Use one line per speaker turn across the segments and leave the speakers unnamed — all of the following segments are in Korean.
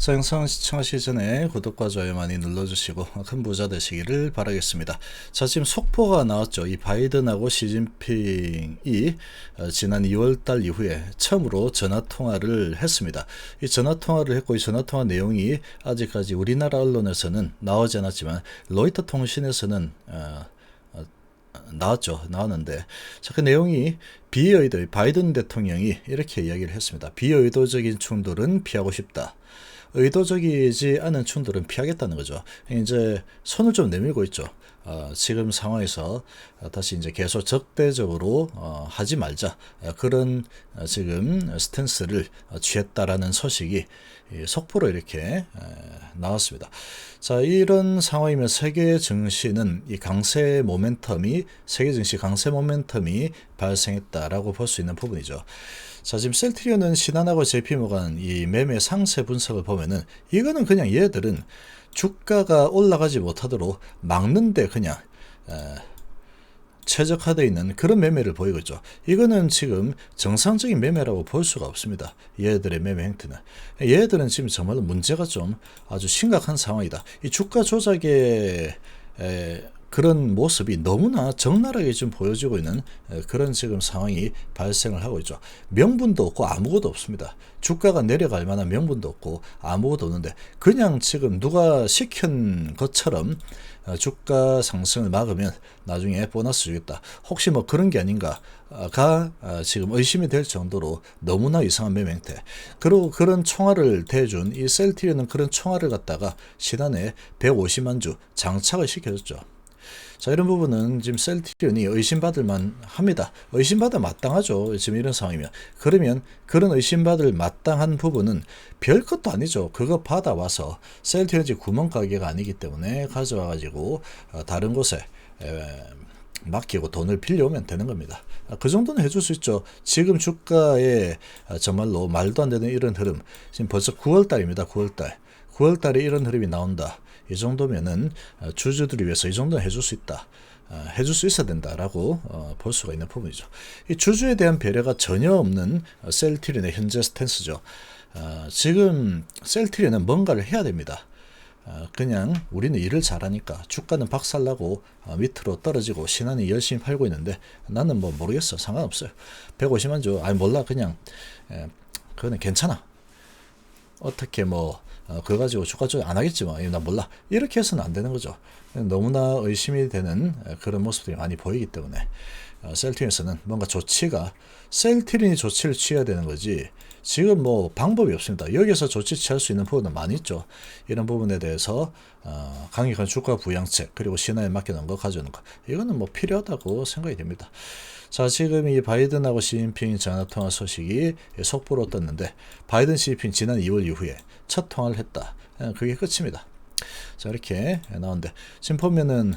자, 영상 시청하시기 전에 구독과 좋아요 많이 눌러주시고 큰 부자 되시기를 바라겠습니다. 자, 지금 속보가 나왔죠. 이 바이든하고 시진핑이 어, 지난 2월달 이후에 처음으로 전화 통화를 했습니다. 이 전화 통화를 했고 이 전화 통화 내용이 아직까지 우리나라 언론에서는 나오지 않았지만 로이터 통신에서는 어, 어, 나왔죠. 나왔는데 자, 그 내용이 비의도 바이든 대통령이 이렇게 이야기를 했습니다. 비의도적인 충돌은 피하고 싶다. 의도적이지 않은 충돌은 피하겠다는 거죠. 이제 손을 좀 내밀고 있죠. 어, 지금 상황에서 다시 이제 계속 적대적으로 어, 하지 말자 어, 그런 어, 지금 스탠스를 취했다라는 소식이 속보로 이렇게 나왔습니다. 자 이런 상황이면 세계 증시는 이 강세 모멘텀이 세계 증시 강세 모멘텀이 발생했다라고 볼 수 있는 부분이죠. 자, 지금 셀트리온은 신한하고 JP모간 이 매매 상세 분석을 보면은 이거는 그냥 얘들은 주가가 올라가지 못하도록 막는데 그냥 에, 최적화되어 있는 그런 매매를 보이고 있죠. 이거는 지금 정상적인 매매라고 볼 수가 없습니다. 얘들의 매매 행태는. 얘들은 지금 정말로 문제가 좀 아주 심각한 상황이다. 이 주가 조작에 에, 그런 모습이 너무나 적나라하게 좀 보여지고 있는 그런 지금 상황이 발생을 하고 있죠. 명분도 없고 아무것도 없습니다. 주가가 내려갈 만한 명분도 없고 아무것도 없는데 그냥 지금 누가 시킨 것처럼 어, 주가 상승을 막으면 나중에 보너스 주겠다. 혹시 뭐 그런 게 아닌가가 어, 지금 의심이 될 정도로 너무나 이상한 매매행태. 그리고 그런 총알을 대준 이 셀티리는 그런 총알을 갖다가 지난해 150만 주 장착을 시켜줬죠. 자, 이런 부분은 지금 셀티리온이 의심받을 만 합니다. 의심받아 마땅하죠. 지금 이런 상황이면. 그러면 그런 의심받을 마땅한 부분은 별 것도 아니죠. 그거 받아와서 셀티리온이 구멍가게가 아니기 때문에 가져와가지고 어, 다른 곳에 에, 맡기고 돈을 빌려오면 되는 겁니다. 아, 그 정도는 해줄 수 있죠. 지금 주가에 아, 정말로 말도 안 되는 이런 흐름. 지금 벌써 9월달입니다. 9월달. 9월달에 이런 흐름이 나온다. 이 정도면은 어, 주주들을 위해서 이 정도는 해줄 수 있다. 어, 해줄 수 있어야 된다라고 어, 볼 수가 있는 부분이죠. 이 주주에 대한 배려가 전혀 없는 셀트리의 현재 스탠스죠. 지금 셀트리는 뭔가를 해야 됩니다. 그냥 우리는 일을 잘하니까 주가는 박살나고 밑으로 떨어지고 신한이 열심히 팔고 있는데 나는 뭐 모르겠어 상관없어요 150만 줘 아니 몰라 그냥 그거는 괜찮아 어떻게 뭐 어, 그거 가지고 주가 조작 안 하겠지만 뭐. 나 몰라 이렇게 해서는 안 되는 거죠 너무나 의심이 되는 그런 모습들이 많이 보이기 때문에 어, 셀트린에서는 뭔가 조치가 셀트린이 조치를 취해야 되는 거지 지금 뭐 방법이 없습니다. 여기서 조치 취할 수 있는 부분은 많이 있죠. 이런 부분에 대해서 어, 강력한 주가 부양책 그리고 신화에 맡겨놓은 거 가져오는 거 이거는 뭐 필요하다고 생각이 됩니다. 자 지금 이 바이든하고 시진핑 전화 통화 소식이 속보로 떴는데 바이든 시진핑 지난 2월 이후에 첫 통화를 했다. 예, 그게 끝입니다. 자 이렇게 나오는데 지금 보면은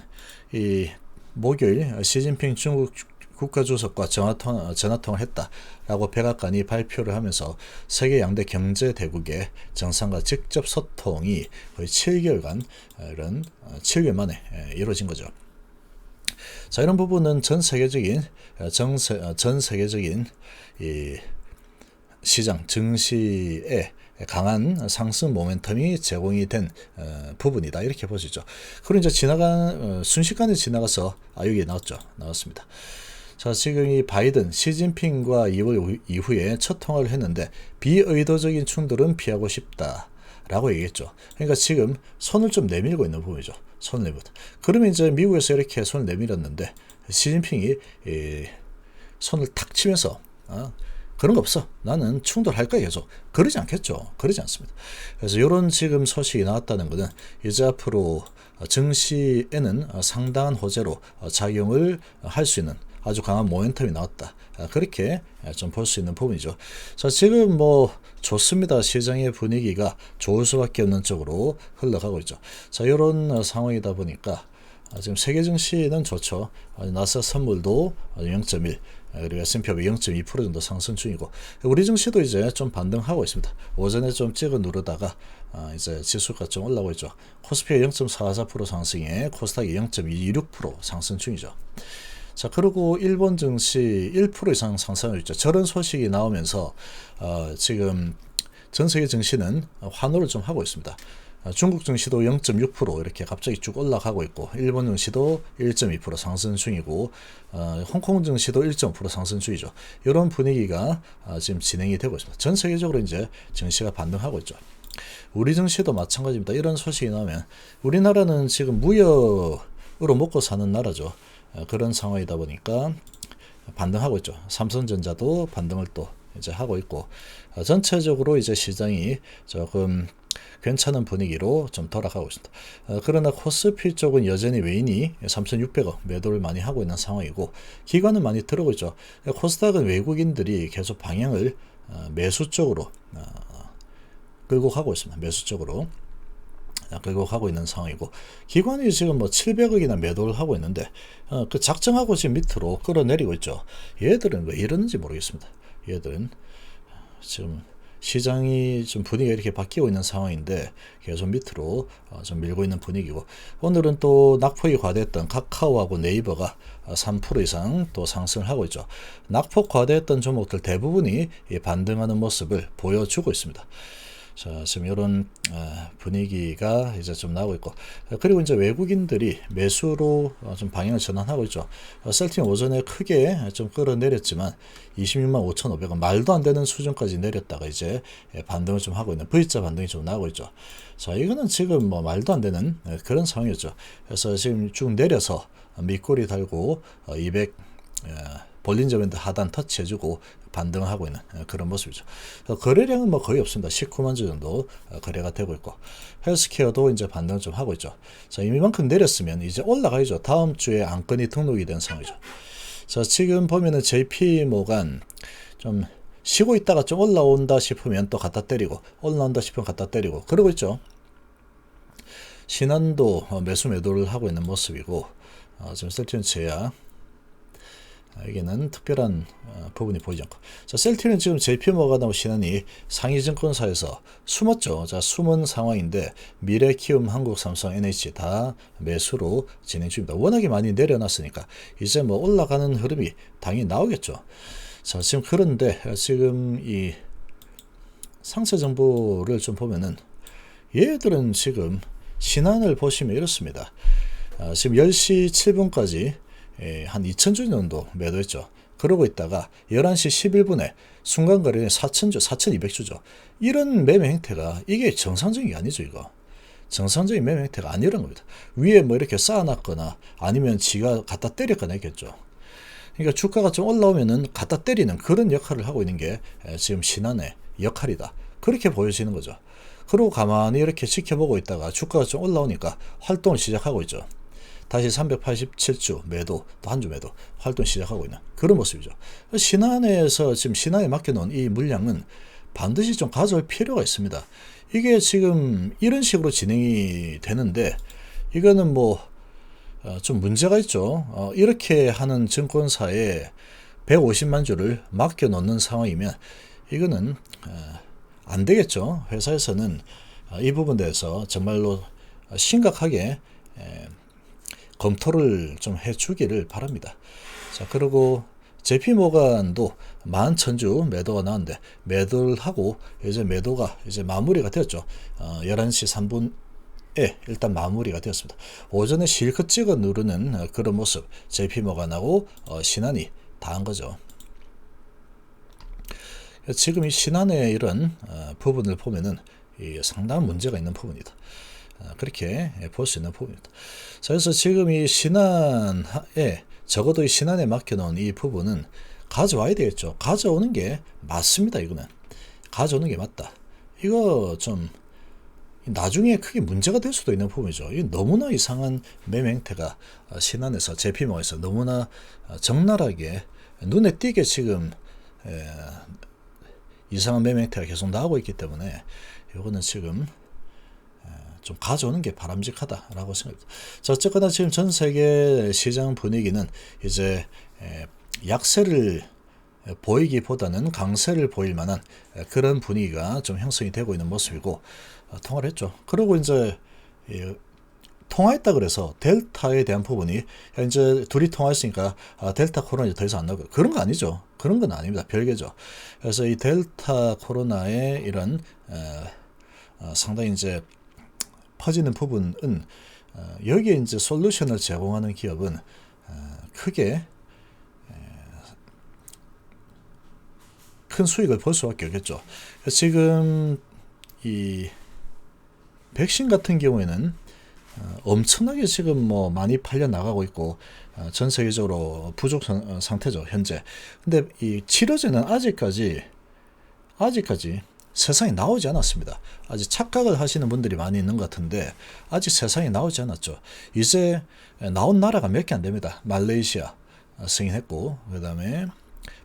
이 목요일 시진핑 중국 국가주석과 전화통화, 전화통화를 했다라고 백악관이 발표를 하면서 세계 양대 경제 대국의 정상과 직접 소통이 거의 7개월간 이런 7개월 어, 만에 예, 이루어진 거죠. 자 이런 부분은 전 세계적인 어, 정세, 어, 전 세계적인 이 시장 증시에 강한 상승 모멘텀이 제공이 된 어, 부분이다 이렇게 보시죠. 그리고 이제 지나간 어, 순식간에 지나가서 아 여기 나왔죠. 나왔습니다. 자, 지금 이 바이든, 시진핑과 2월 이후에 첫 통화를 했는데 비의도적인 충돌은 피하고 싶다. 라고 얘기했죠. 그러니까 지금 손을 좀 내밀고 있는 부분이죠. 손을 내밀고. 그러면 이제 미국에서 이렇게 손을 내밀었는데 시진핑이 손을 탁 치면서 어, 그런 거 없어. 나는 충돌할 거야 계속. 그러지 않겠죠. 그러지 않습니다. 그래서 이런 지금 소식이 나왔다는 것은 이제 앞으로 증시에는 상당한 호재로 작용을 할 수 있는 아주 강한 모멘텀이 나왔다. 아, 그렇게 좀 볼 수 있는 부분이죠. 자, 지금 뭐 좋습니다. 시장의 분위기가 좋을 수밖에 없는 쪽으로 흘러가고 있죠. 자, 이런 상황이다 보니까 아, 지금 세계 증시는 좋죠. 아, 나스 선물도 0.1 그리고 S&P 0.2% 정도 상승 중이고 우리 증시도 이제 좀 반등하고 있습니다. 오전에 좀 찍어 누르다가 이제 지수가 좀 올라오고 있죠. 코스피가 0.44% 상승에 코스닥이 0.26% 상승 중이죠. 자, 그리고 일본 증시 1% 이상 상승을 했죠. 저런 소식이 나오면서 어, 지금 전 세계 증시는 환호를 좀 하고 있습니다. 어, 중국 증시도 0.6% 이렇게 갑자기 쭉 올라가고 있고 일본 증시도 1.2% 상승 중이고 어, 홍콩 증시도 1.5% 상승 중이죠. 이런 분위기가 어, 지금 진행이 되고 있습니다. 전 세계적으로 이제 증시가 반등하고 있죠. 우리 증시도 마찬가지입니다. 이런 소식이 나오면 우리나라는 지금 무역 으로 먹고 사는 나라죠. 어, 그런 상황이다 보니까 반등하고 있죠. 삼성전자도 반등을 또 이제 하고 있고 어, 전체적으로 이제 시장이 조금 괜찮은 분위기로 좀 돌아가고 있습니다. 어, 그러나 코스피 쪽은 여전히 외인이 3,600억 매도를 많이 하고 있는 상황이고 기관은 많이 들어오고 있죠. 코스닥은 외국인들이 계속 방향을 어, 매수 쪽으로 어, 끌고 가고 있습니다. 매수 쪽으로. 끌고 가고 있는 상황이고 기관이 지금 뭐 700억이나 매도를 하고 있는데 어, 그 작정하고 지금 밑으로 끌어내리고 있죠. 얘들은 왜 이러는지 모르겠습니다. 얘들은 지금 시장이 좀 분위기가 이렇게 바뀌고 있는 상황인데 계속 밑으로 어, 좀 밀고 있는 분위기고 오늘은 또 낙폭이 과대했던 카카오하고 네이버가 3% 이상 또 상승을 하고 있죠. 낙폭 과대했던 종목들 대부분이 반등하는 모습을 보여주고 있습니다. 자, 지금 이런 아, 분위기가 이제 좀 나오고 있고 그리고 이제 외국인들이 매수로 어, 좀 방향을 전환하고 있죠. 어, 셀팅 오전에 크게 좀 끌어내렸지만 26만 5,500원 말도 안 되는 수준까지 내렸다가 이제 반등을 좀 하고 있는 V자 반등이 좀 나오고 있죠. 자, 이거는 지금 뭐 말도 안 되는 그런 상황이었죠. 그래서 지금 쭉 내려서 밑꼬리 달고 200 볼린저 밴드 하단 터치해주고 반등을 하고 있는 어, 그런 모습이죠. 거래량은 뭐 거의 없습니다. 19만 주 정도 어, 거래가 되고 있고 헬스케어도 이제 반등을 좀 하고 있죠. 자, 이만큼 내렸으면 이제 올라가야죠. 다음 주에 안건이 등록이 된 상황이죠. 자, 지금 보면은 JP 모간 좀 쉬고 있다가 좀 올라온다 싶으면 또 갖다 때리고 올라온다 싶으면 갖다 때리고 그러고 있죠. 신한도 어, 매수 매도를 하고 있는 모습이고 어, 지금 셀트리온 제약 여기는 특별한 어, 부분이 보이지 않고. 자, 셀티는 지금 JP모가 나오시느니 상위 증권사에서 숨었죠. 자, 숨은 상황인데 미래 키움, 한국, 삼성, NH 다 매수로 진행 중입니다. 워낙에 많이 내려놨으니까 이제 뭐 올라가는 흐름이 당연히 나오겠죠. 자, 지금 그런데 지금 이 상세 정보를 좀 보면은 얘들은 지금 신안을 보시면 이렇습니다. 아, 지금 10시 7분까지 예, 한 2천주 정도 매도했죠. 그러고 있다가 11시 11분에 순간 거래는 4천주, 4,200주죠. 이런 매매 행태가 이게 정상적인 게 아니죠, 이거. 정상적인 매매 행태가 아니란 겁니다. 위에 뭐 이렇게 쌓아놨거나 아니면 지가 갖다 때렸거나 했겠죠. 그러니까 주가가 좀 올라오면은 갖다 때리는 그런 역할을 하고 있는 게 예, 지금 신한의 역할이다. 그렇게 보여지는 거죠. 그리고 가만히 이렇게 지켜보고 있다가 주가가 좀 올라오니까 활동을 시작하고 있죠. 다시 387주 매도 또 한 주 매도 활동 시작하고 있는 그런 모습이죠. 신한에서 지금 신한에 맡겨놓은 이 물량은 반드시 좀 가져올 필요가 있습니다. 이게 지금 이런 식으로 진행이 되는데 이거는 뭐좀 어, 문제가 있죠. 어, 이렇게 하는 증권사에 150만 주를 맡겨놓는 상황이면 이거는 어, 안 되겠죠. 회사에서는 이 부분에 대해서 정말로 심각하게 검토를 좀 해주기를 바랍니다. 자, 그리고 JP 모간도 만 천주 매도가 나왔는데 매도를 하고 이제 매도가 이제 마무리가 되었죠. 어, 11시 3분에 일단 마무리가 되었습니다. 오전에 실컷 찍어 누르는 그런 모습 JP 모간하고 어, 신한이 다 한 거죠. 지금 이 신한의 이런 어, 부분을 보면은 상당한 문제가 있는 부분이다. 아, 그렇게 볼 수 있는 부분입니다. 그래서 지금 이 신안에 적어도 이 신안에 맡겨놓은 이 부분은 가져와야 되겠죠. 가져오는 게 맞습니다. 이거는 가져오는 게 맞다. 이거 좀 나중에 크게 문제가 될 수도 있는 부분이죠. 이 너무나 이상한 매매 행태가 신안에서 제피모에서 너무나 적나라하게 눈에 띄게 지금 이상한 매매 행태가 계속 나오고 있기 때문에 이거는 지금 좀 가져오는 게 바람직하다라고 생각합니다. 자, 어쨌거나 지금 전 세계 시장 분위기는 이제 약세를 보이기보다는 강세를 보일 만한 그런 분위기가 좀 형성이 되고 있는 모습이고 어, 통화를 했죠. 그리고 이제 통화했다 그래서 델타에 대한 부분이 야, 이제 둘이 통화했으니까 아, 델타 코로나 이제 더 이상 안 나오고 그런 거 아니죠. 그런 건 아닙니다. 별개죠. 그래서 이 델타 코로나의 이런 어, 어, 상당히 이제 퍼지는 부분은 어, 여기에 이제 솔루션을 제공하는 기업은 어, 크게 큰 수익을 볼 수밖에 없겠죠. 지금 이 백신 같은 경우에는 어, 엄청나게 지금 뭐 많이 팔려 나가고 있고 어, 전 세계적으로 부족 상태죠 현재. 근데 이 치료제는 아직까지 아직까지 세상에 나오지 않았습니다. 아직 착각을 하시는 분들이 많이 있는 것 같은데 아직 세상에 나오지 않았죠. 이제 나온 나라가 몇 개 안 됩니다. 말레이시아 어, 승인했고 그다음에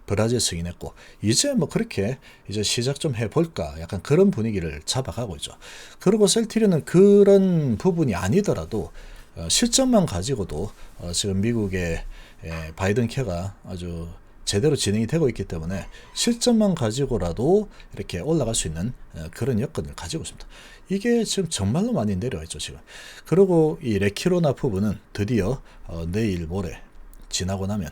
브라질 승인했고 이제 뭐 그렇게 이제 시작 좀 해볼까 약간 그런 분위기를 잡아가고 있죠. 그리고 셀티리는 그런 부분이 아니더라도 어, 실적만 가지고도 어, 지금 미국의 에, 바이든 케가 아주 제대로 진행이 되고 있기 때문에 실적만 가지고라도 이렇게 올라갈 수 있는 어, 그런 여건을 가지고 있습니다. 이게 지금 정말로 많이 내려와 있죠 지금. 그리고 이 레키로나 부분은 드디어 어, 내일 모레 지나고 나면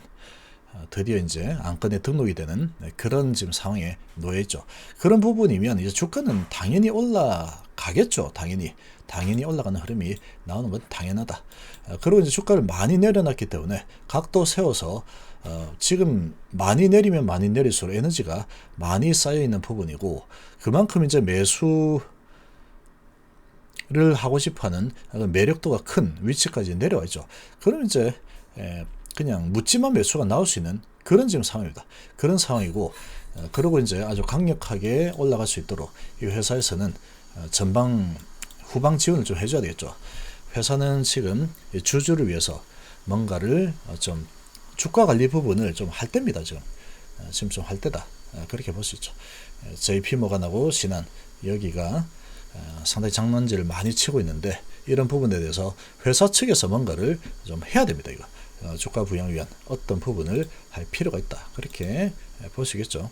어, 드디어 이제 안건에 등록이 되는 네, 그런 지금 상황에 놓여 있죠. 그런 부분이면 이제 주가는 당연히 올라가겠죠. 당연히 당연히 올라가는 흐름이 나오는 건 당연하다. 어, 그리고 이제 주가를 많이 내려놨기 때문에 각도 세워서 어, 지금 많이 내리면 많이 내릴수록 에너지가 많이 쌓여 있는 부분이고 그만큼 이제 매수 를 하고 싶어하는 매력도가 큰 위치까지 내려와 있죠. 그럼 이제 에, 그냥 묻지만 매수가 나올 수 있는 그런 지금 상황입니다. 그런 상황이고 어, 그리고 이제 아주 강력하게 올라갈 수 있도록 이 회사에서는 어, 전방 후방 지원을 좀 해줘야 되겠죠. 회사는 지금 이 주주를 위해서 뭔가를 어, 좀 주가 관리 부분을 좀 할 때입니다. 지금 어, 지금 좀 할 때다. 어, 그렇게 볼 수 있죠. 에, JP 모간하고 신한 여기가 어, 상당히 장난질을 많이 치고 있는데 이런 부분에 대해서 회사 측에서 뭔가를 좀 해야 됩니다. 이거 어, 주가 부양 위한 어떤 부분을 할 필요가 있다. 그렇게 볼수 있겠죠.